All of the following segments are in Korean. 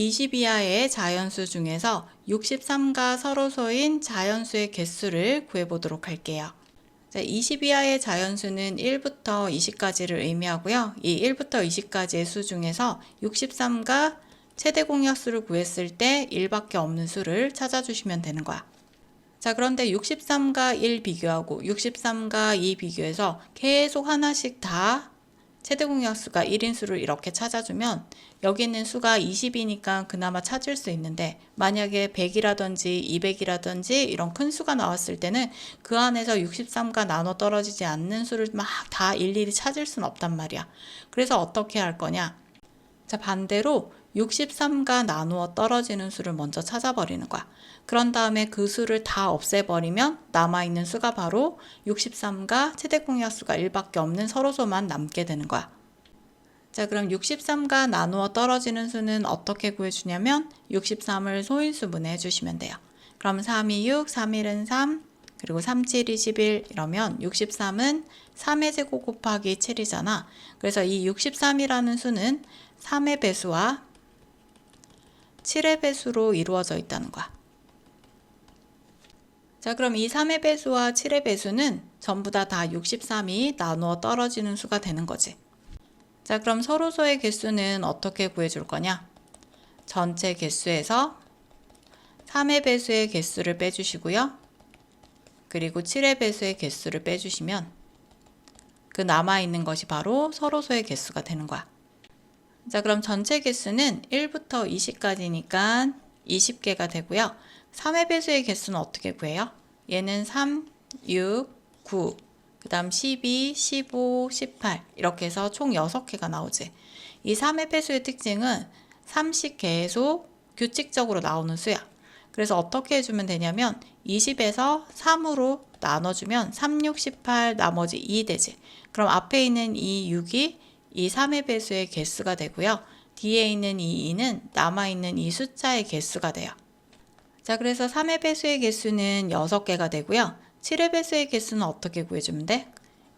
20 이하의 자연수 중에서 63가 서로소인 자연수의 개수를 구해보도록 할게요. 자, 20 이하의 자연수는 1부터 20까지를 의미하고요. 이 1부터 20까지의 수 중에서 63가 최대 공약수를 구했을 때 1밖에 없는 수를 찾아주시면 되는 거야. 자, 그런데 63과 1 비교하고 63과 2 비교해서 계속 하나씩 다 최대 공약수가 1인 수를 이렇게 찾아주면 여기 있는 수가 20이니까 그나마 찾을 수 있는데 만약에 100이라든지 200이라든지 이런 큰 수가 나왔을 때는 그 안에서 63과 나눠 떨어지지 않는 수를 막 다 일일이 찾을 수는 없단 말이야. 그래서 어떻게 할 거냐? 자, 반대로 63과 나누어 떨어지는 수를 먼저 찾아버리는 거야. 그런 다음에 그 수를 다 없애버리면 남아있는 수가 바로 63과 최대 공약수가 1밖에 없는 서로소만 남게 되는 거야. 자, 그럼 63과 나누어 떨어지는 수는 어떻게 구해주냐면 63을 소인수분해 해주시면 돼요. 그럼 3, 2, 6, 3, 1은 3, 그리고 3, 7, 21 이러면 63은 3의 제곱 곱하기 7이잖아. 그래서 이 63이라는 수는 3의 배수와 7의 배수로 이루어져 있다는 거야. 자, 그럼 이 3의 배수와 7의 배수는 전부 다 다 63이 나누어 떨어지는 수가 되는 거지. 자, 그럼 서로소의 개수는 어떻게 구해줄 거냐? 전체 개수에서 3의 배수의 개수를 빼주시고요. 그리고 7의 배수의 개수를 빼주시면 그 남아있는 것이 바로 서로소의 개수가 되는 거야. 자, 그럼 전체 개수는 1부터 20까지니까 20개가 되고요. 3의 배수의 개수는 어떻게 구해요? 얘는 3, 6, 9, 그 다음 12, 15, 18 이렇게 해서 총 6개가 나오지. 이 3의 배수의 특징은 3씩 계속 규칙적으로 나오는 수야. 그래서 어떻게 해주면 되냐면 20에서 3으로 나눠주면 3, 6, 18 나머지 2 되지. 그럼 앞에 있는 이 6이 이 3의 배수의 개수가 되고요. 뒤에 있는 이 2는 남아있는 이 숫자의 개수가 돼요. 자, 그래서 3의 배수의 개수는 6개가 되고요. 7의 배수의 개수는 어떻게 구해주면 돼?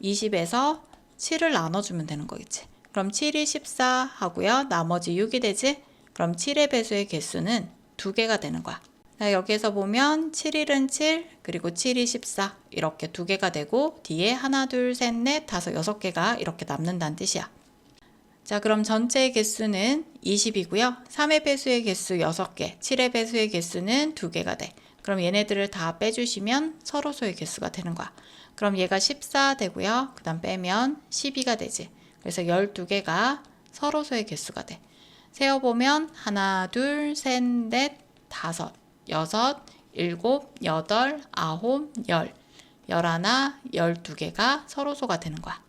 20에서 7을 나눠주면 되는 거겠지. 그럼 7이 14 하고요. 나머지 6이 되지? 그럼 7의 배수의 개수는 2개가 되는 거야. 자, 여기에서 보면 7일은 7, 그리고 7이 14 이렇게 두 개가 되고 뒤에 하나, 둘, 셋, 넷, 다섯, 여섯 개가 이렇게 남는다는 뜻이야. 자, 그럼 전체의 개수는 20이고요. 3의 배수의 개수 6개, 7의 배수의 개수는 2개가 돼. 그럼 얘네들을 다 빼주시면 서로소의 개수가 되는 거야. 그럼 얘가 14 되고요. 그 다음 빼면 12가 되지. 그래서 12개가 서로소의 개수가 돼. 세어보면 하나, 둘, 셋, 넷, 다섯, 여섯, 일곱, 여덟, 아홉, 열, 열하나, 열두 개가 서로소가 되는 거야.